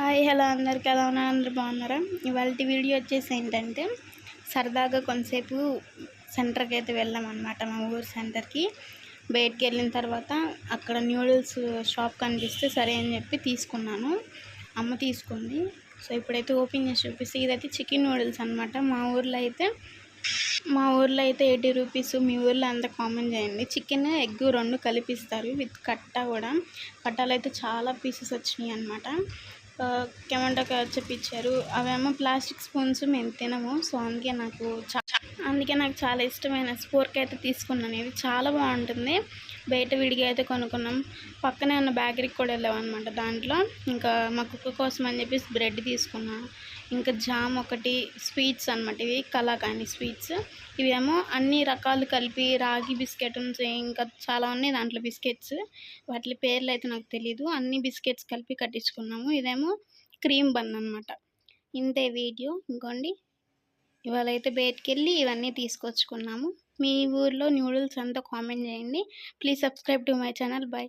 Hi hello అందరికి ఎలా ఉన్నారు? అందరు బాగున్నారా? ఇవాళ వీడియో వచ్చేసి ఏంటంటే సరదాగా కొంతసేపు సెంటర్కి అయితే వెళ్ళాం అనమాట మా ఊరు సెంటర్కి. బయటికి వెళ్ళిన తర్వాత అక్కడ న్యూడిల్స్ షాప్ కనిపిస్తే సరే అని చెప్పి తీసుకున్నాను. అమ్మ తీసుకుంది. సో ఇప్పుడైతే ఓపెన్ చేసి చూపిస్తే ఇదైతే చికెన్ నూడిల్స్ అనమాట మా ఊర్లో అయితే మా ఊర్లో అయితే ఎయిటీ రూపీస్ మీ ఊర్లో అంత కామన్ చేయండి. చికెన్ ఎగ్ రెండు కలిపిస్తారు విత్ కట్ట కూడా. కట్టాలు అయితే చాలా పీసెస్ వచ్చినాయి అనమాట కెమంటాకి చెప్పిచ్చారు. అవేమో ప్లాస్టిక్ స్పూన్స్ మేము తినము సో అందుకే నాకు చాలా అందుకే నాకు చాలా ఇష్టమైన స్పోర్క్ అయితే తీసుకున్నాను. ఇది చాలా బాగుంటుంది. బయట విడిగా అయితే కొనుక్కున్నాం. పక్కనే ఉన్న బేకరీకి కూడా వెళ్ళాం అనమాట దాంట్లో. ఇంకా మా కుక్క కోసం అని చెప్పేసి బ్రెడ్ తీసుకున్నాను ఇంకా జామ్ ఒకటి స్వీట్స్ అనమాట ఇవి కలాకాని స్వీట్స్. ఇవేమో అన్ని రకాలు కలిపి రాగి బిస్కెట్ ఇంకా చాలా ఉన్నాయి దాంట్లో బిస్కెట్స్. వాటి పేర్లు అయితే నాకు తెలీదు. అన్ని బిస్కెట్స్ కలిపి కట్టించుకున్నాము. ఇదేమో క్రీమ్ బన్ అనమాట ఇంతే వీడియో. ఇంకోండి. ఇవాళ అయితే బయటికి వెళ్ళి ఇవన్నీ తీసుకొచ్చుకున్నాము. మీ ఊర్లో న్యూడిల్స్ అంతా కామెంట్ చేయండి. Please subscribe to my channel. Bye